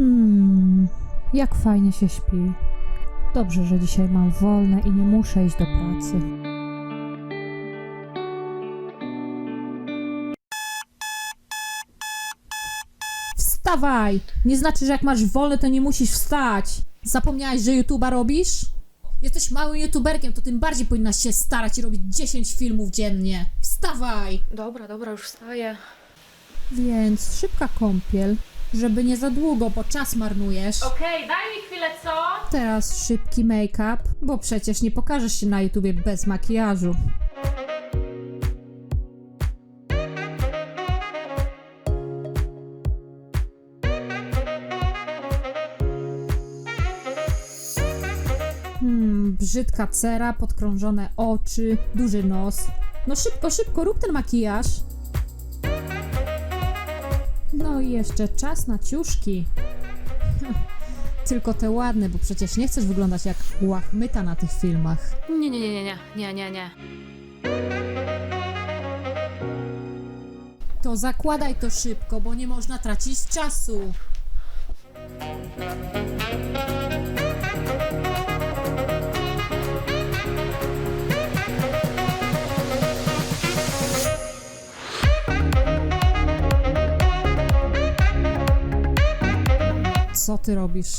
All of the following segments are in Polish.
Hmm, jak fajnie się śpi. Dobrze, że dzisiaj mam wolne i nie muszę iść do pracy. Wstawaj! Nie znaczy, że jak masz wolne, to nie musisz wstać. Zapomniałaś, że YouTube'a robisz? Jesteś małym YouTuberkiem, to tym bardziej powinnaś się starać i robić 10 filmów dziennie. Wstawaj! Dobra, dobra, już wstaję. Więc szybka kąpiel, żeby nie za długo, bo czas marnujesz. Okej, daj mi chwilę, co? Teraz szybki make-up, bo przecież nie pokażesz się na YouTubie bez makijażu. Hmm, brzydka cera, podkrążone oczy, duży nos. No szybko, szybko, rób ten makijaż. No i jeszcze czas na ciuszki. Tylko te ładne, bo przecież nie chcesz wyglądać jak łachmyta na tych filmach. Nie, nie, nie, nie, nie, nie, nie, nie. To zakładaj to szybko, bo nie można tracić czasu. Ty robisz?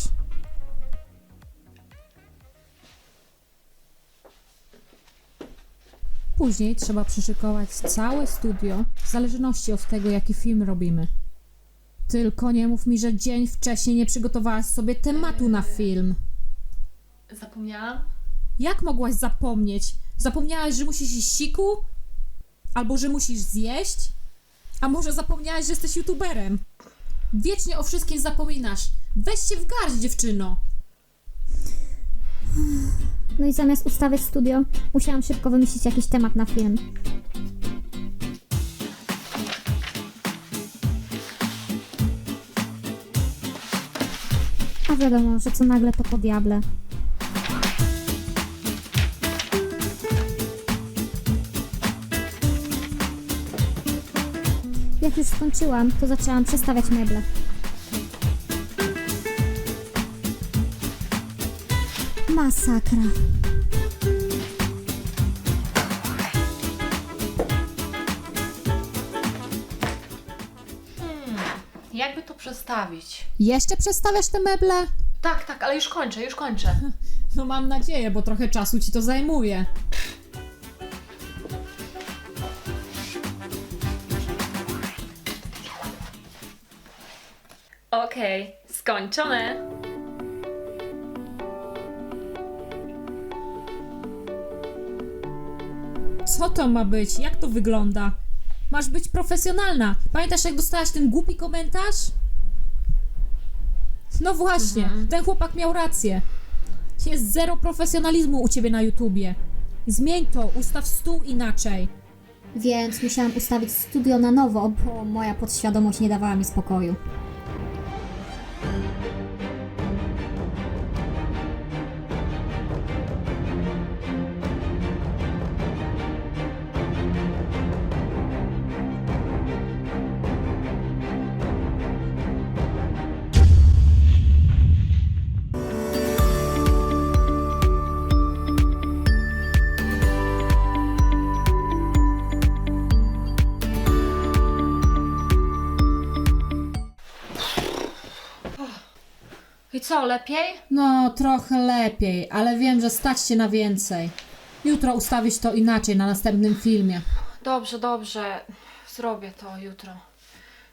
Później trzeba przyszykować całe studio, w zależności od tego, jaki film robimy. Tylko nie mów mi, że dzień wcześniej nie przygotowałaś sobie tematu na film. Zapomniałam? Jak mogłaś zapomnieć? Zapomniałaś, że musisz iść siku? Albo że musisz zjeść? A może zapomniałaś, że jesteś youtuberem? Wiecznie o wszystkim zapominasz. Weź się w garść, dziewczyno. No i zamiast ustawiać studio, musiałam szybko wymyślić jakiś temat na film. A wiadomo, że co nagle to po diable. Jak już skończyłam, to zaczęłam przestawiać meble. Masakra. Jakby to przestawić? Jeszcze przestawiasz te meble? Tak, tak, ale już kończę, już kończę. No mam nadzieję, bo trochę czasu ci to zajmuje. Okej, skończone. Co to ma być? Jak to wygląda? Masz być profesjonalna. Pamiętasz, jak dostałaś ten głupi komentarz? No właśnie, ten chłopak miał rację. Jest zero profesjonalizmu u ciebie na YouTubie. Zmień to, ustaw stół inaczej. Więc musiałam ustawić studio na nowo, bo moja podświadomość nie dawała mi spokoju. Co, lepiej? No, trochę lepiej, ale wiem, że stać się na więcej. Jutro ustawić to inaczej na następnym filmie. Dobrze, dobrze. Zrobię to jutro.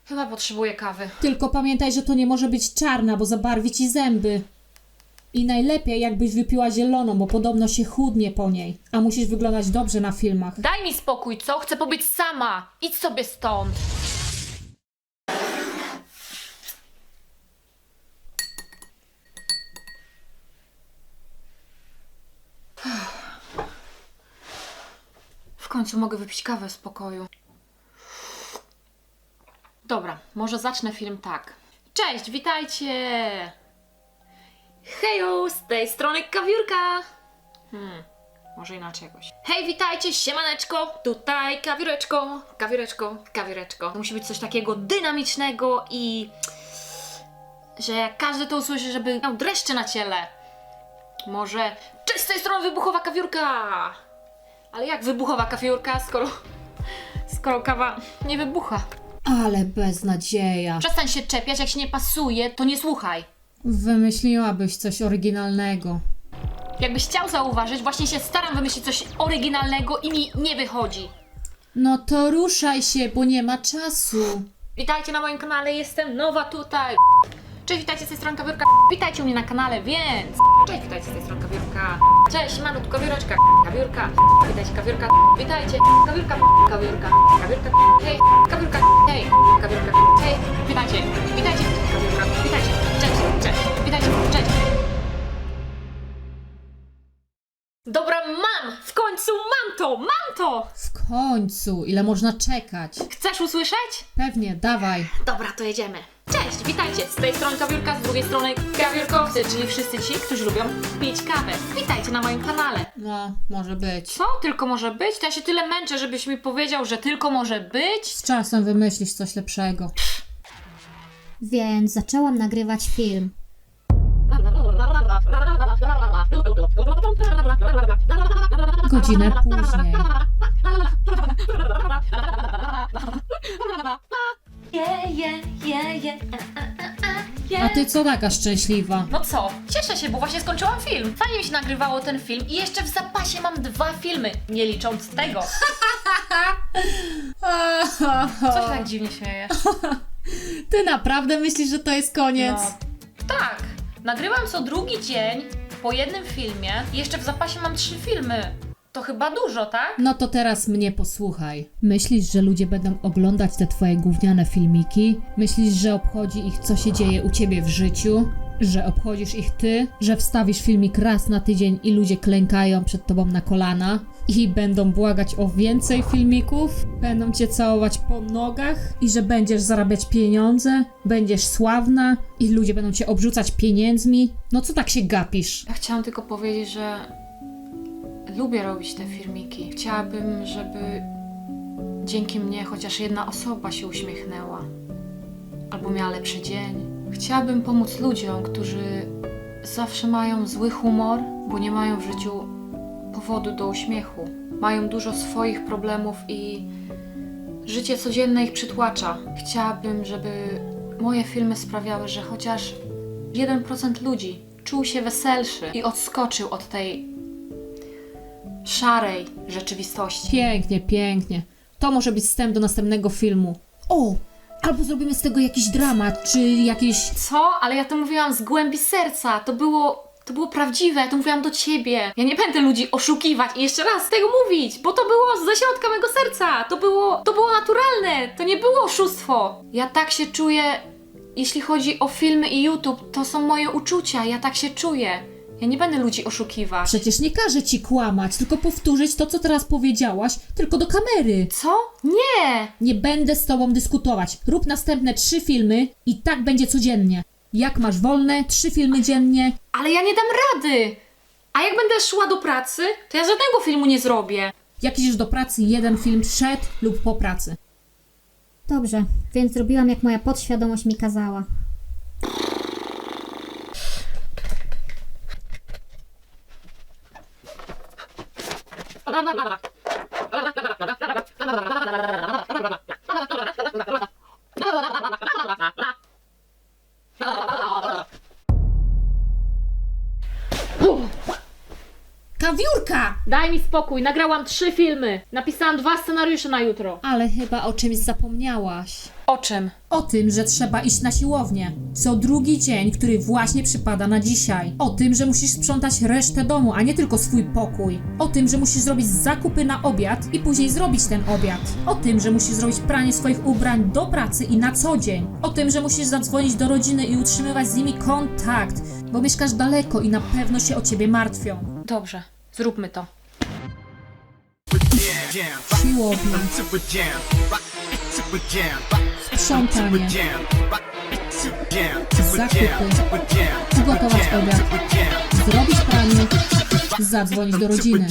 Chyba potrzebuję kawy. Tylko pamiętaj, że to nie może być czarna, bo zabarwi ci zęby. I najlepiej, jakbyś wypiła zieloną, bo podobno się chudnie po niej. A musisz wyglądać dobrze na filmach. Daj mi spokój, co? Chcę pobyć sama. Idź sobie stąd. Końcu mogę wypić kawę w spokoju. Dobra, może zacznę film tak. Cześć, witajcie! Hejo, z tej strony kawiórka! Hmm, może inaczej jakoś. Hej, witajcie, siemaneczko! Tutaj kawióreczko, kawióreczko. To musi być coś takiego dynamicznego i... że jak każdy to usłyszy, żeby miał dreszcze na ciele. Może cześć z tej strony wybuchowa kawiórka! Ale jak wybuchowa kawiórka, skoro, skoro kawa nie wybucha? Ale beznadzieja. Przestań się czepiać, jak się nie pasuje, to nie słuchaj. Wymyśliłabyś coś oryginalnego. Jakbyś chciał zauważyć, właśnie się staram wymyślić coś oryginalnego i mi nie wychodzi. No to ruszaj się, bo nie ma czasu. Witajcie na moim kanale, jestem nowa tutaj. Cześć, witajcie z tej strony. Witajcie u mnie na kanale, więc... Cześć, witajcie z tej strony. Cześć, malutko kawióreczka, kawiórka. Witajcie, kawiórka. Witajcie, kawiórka, kawiórka, kawiórka. Hej, kawiórka, hej, kawiórka, hej. Witajcie, witajcie, kawiórka. Witajcie, cześć, cześć, witajcie, cześć. Dobra, mam! W końcu mam to! Mam to! W końcu, ile można czekać? Chcesz usłyszeć? Pewnie, dawaj. Dobra, to jedziemy. Cześć, witajcie! Z tej strony kawiórka, z drugiej strony kawiórkowcy, czyli wszyscy ci, którzy lubią pić kawę. Witajcie na moim kanale. No, może być. Co tylko może być? To ja się tyle męczę, żebyś mi powiedział, że tylko może być? Z czasem wymyślisz coś lepszego. Więc zaczęłam nagrywać film. Godzinę później. Je, je, je, je, a, a, a, a, je. A ty co taka szczęśliwa? No co? Cieszę się, bo właśnie skończyłam film. Fajnie mi się nagrywało ten film i jeszcze w zapasie mam dwa filmy, nie licząc tego. Co się tak dziwnie śmiejesz? Ty naprawdę myślisz, że to jest koniec? No, tak. Nagrywam co drugi dzień po jednym filmie i jeszcze w zapasie mam trzy filmy. To chyba dużo, tak? No to teraz mnie posłuchaj. Myślisz, że ludzie będą oglądać te twoje gówniane filmiki? Myślisz, że obchodzi ich, co się dzieje u ciebie w życiu? Że obchodzisz ich ty? Że wstawisz filmik raz na tydzień i ludzie klękają przed tobą na kolana? I będą błagać o więcej filmików? Będą cię całować po nogach? I że będziesz zarabiać pieniądze? Będziesz sławna? I ludzie będą cię obrzucać pieniędzmi? No co tak się gapisz? Ja chciałam tylko powiedzieć, że lubię robić te filmiki. Chciałabym, żeby dzięki mnie chociaż jedna osoba się uśmiechnęła albo miała lepszy dzień. Chciałabym pomóc ludziom, którzy zawsze mają zły humor, bo nie mają w życiu powodu do uśmiechu. Mają dużo swoich problemów i życie codzienne ich przytłacza. Chciałabym, żeby moje filmy sprawiały, że chociaż 1% ludzi czuł się weselszy i odskoczył od tej szarej rzeczywistości. Pięknie, pięknie. To może być wstęp do następnego filmu. O! Albo zrobimy z tego jakiś dramat, czy jakieś. Co? Ale ja to mówiłam z głębi serca. To było. To było prawdziwe, ja to mówiłam do ciebie. Ja nie będę ludzi oszukiwać i jeszcze raz tego mówić, bo to było ze środka mego serca. To było, to było naturalne. To nie było oszustwo. Ja tak się czuję, jeśli chodzi o filmy i YouTube, to są moje uczucia. Ja tak się czuję. Ja nie będę ludzi oszukiwać. Przecież nie każę ci kłamać, tylko powtórzyć to, co teraz powiedziałaś, tylko do kamery. Co? Nie! Nie będę z tobą dyskutować. Rób następne trzy filmy i tak będzie codziennie. Jak masz wolne, trzy filmy dziennie. Ale ja nie dam rady! A jak będę szła do pracy, to ja żadnego filmu nie zrobię. Jak idziesz do pracy, jeden film przed lub po pracy. Dobrze, więc zrobiłam jak moja podświadomość mi kazała. はあはあはあはあはあはあはあはあはあはあはあはあはあはあはあはあはあはあ Daj mi spokój, nagrałam trzy filmy. Napisałam dwa scenariusze na jutro. Ale chyba o czymś zapomniałaś. O czym? O tym, że trzeba iść na siłownię. Co drugi dzień, który właśnie przypada na dzisiaj. O tym, że musisz sprzątać resztę domu, a nie tylko swój pokój. O tym, że musisz zrobić zakupy na obiad i później zrobić ten obiad. O tym, że musisz zrobić pranie swoich ubrań do pracy i na co dzień. O tym, że musisz zadzwonić do rodziny i utrzymywać z nimi kontakt, bo mieszkasz daleko i na pewno się o ciebie martwią. Dobrze, zróbmy to. Jam, Siłownia, super jam, super jam, rock, sprzątanie, jam, super jam, super jam, super jam, ugotować obiad, super zrobić pranie, zadzwonić do rodziny.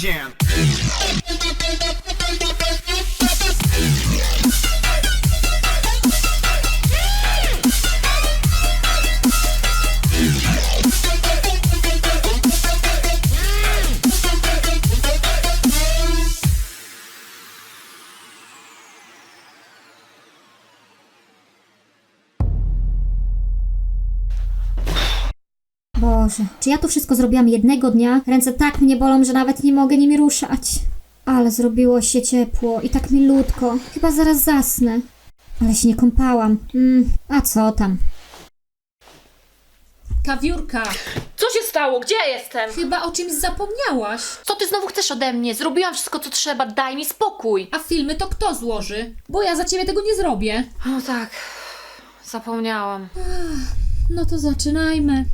Boże, czy ja to wszystko zrobiłam jednego dnia? Ręce tak mnie bolą, że nawet nie mogę nimi ruszać. Ale zrobiło się ciepło i tak milutko. Chyba zaraz zasnę. Ale się nie kąpałam. Mm, a co tam? Kawiórka, Co się stało? Gdzie ja jestem? chyba o czymś zapomniałaś. Co ty znowu chcesz ode mnie? Zrobiłam wszystko, co trzeba, daj mi spokój. A filmy to kto złoży? Bo ja za ciebie tego nie zrobię. No tak, zapomniałam. No to zaczynajmy.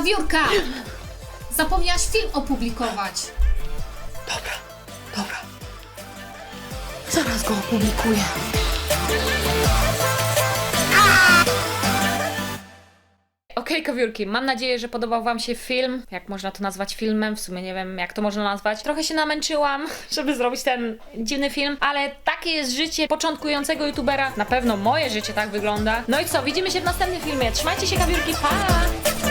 Kawiórka! Zapomniałaś film opublikować. Dobra, dobra. Zaraz go opublikuję. Okej, kowiórki, mam nadzieję, że podobał Wam się film. Jak można to nazwać filmem? W sumie nie wiem, jak to można nazwać. Trochę się namęczyłam, żeby zrobić ten dziwny film, ale takie jest życie początkującego youtubera. Na pewno moje życie tak wygląda. No i co, widzimy się w następnym filmie. Trzymajcie się, kawiórki, pa!